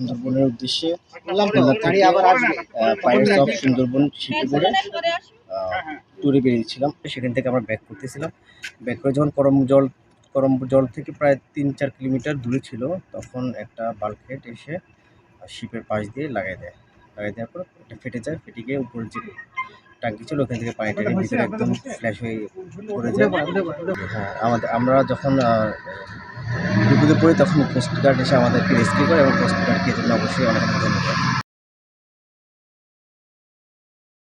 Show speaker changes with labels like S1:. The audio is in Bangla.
S1: সুন্দরবনের উদ্দেশ্যে পাইরেটস অফ সুন্দরবন শিপে করে ট্যুরে বেরিয়েছিলাম। সেখান থেকে আমরা ব্যাক করতেছিলাম। ব্যাক করে যখন করম জল করম জল থেকে প্রায় তিন চার কিলোমিটার দূরে ছিল তখন একটা বাল্কহেড এসে শিপের পাশ দিয়ে লাগাই দেয়। লাগাই দেওয়ার পর এটা ফেটে যায় ফেটে গিয়ে উপরে যে টাঙ্কি ছিল ওখান থেকে পানি টেনে ভিতরে একদম ফ্ল্যাশ হয়ে পড়ে যায়। হ্যাঁ আমাদের আমরা যখন বিপদে পড়ি তখন কোস্ট গার্ড এসে আমাদেরকে রেস্কিউ করে এবং কোস্ট গার্ডকে জন্য অবশ্যই অনেক ধন্যবাদ।